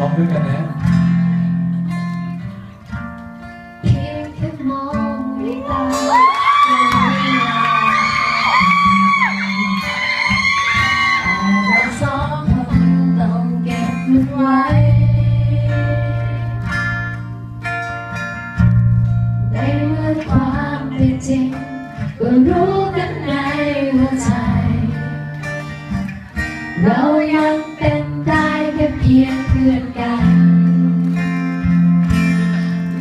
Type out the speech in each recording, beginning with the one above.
ร้องด้วยกันนะเพียงมองด้วยตาก็ไม่นานแต่เราสองคนต้องเก็บมันไว้ในเมื่อความเป็นจริงก็รู้กันในหัวใจ เรายังเป็นได้แค่เพียง พื่อนกัน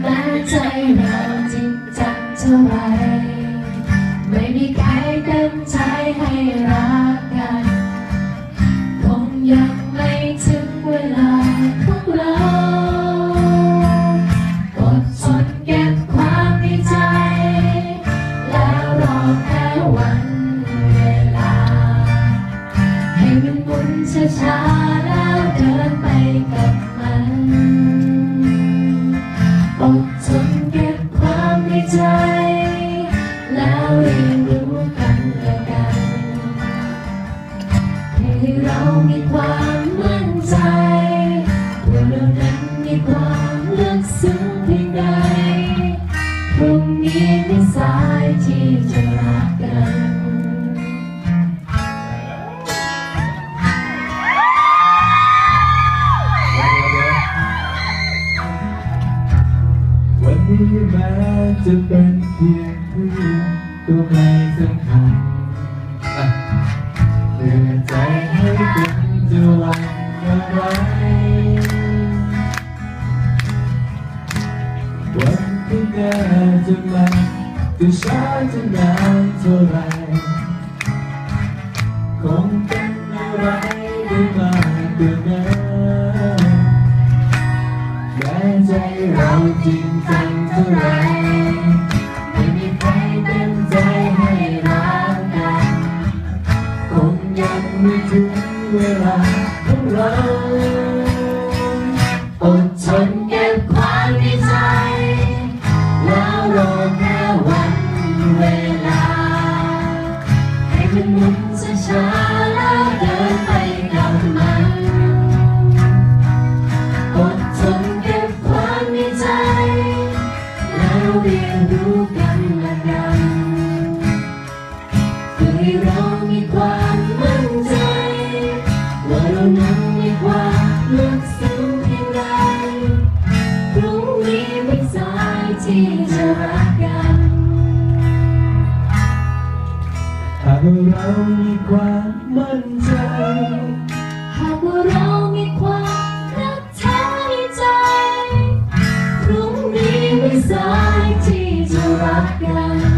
แม้ใจเราจริงจังเท่าไรไม่มีใครเต็มใจให้รักกัน คงยังไม่ถึงเวลาของเราอดทนเก็บความในใจ แล้วรอแค่วันเวลา ให้มันหมุนช้าๆ เรามีความมั่นใจว่าเรานั้นมีความลึกซึ้งเพียงใดพรุ่งนี้ไม่สายที่จะรักกันวันนี้แม้จะเป็นเพียงเพื่อนก็ไม่สำคัญ ที่แน่จะมาจะช้าจะนานเท่าไรคงเป็นอะไรได้มากกว่านั้นแม้ใจเราจริงจังเท่าไรไม่มีใครเต็มใจให้รักกันคงยังไม่ถึงเวลาของเรา รู้กันและกันเพื่อให้เรามีความมั่นใจ ว่าเรานั้นมีความลึกซึ้งเพียงใดพรุ่งนี้ไม่สายที่จะรักกันหากว่าเรามีความมั่นใจ พ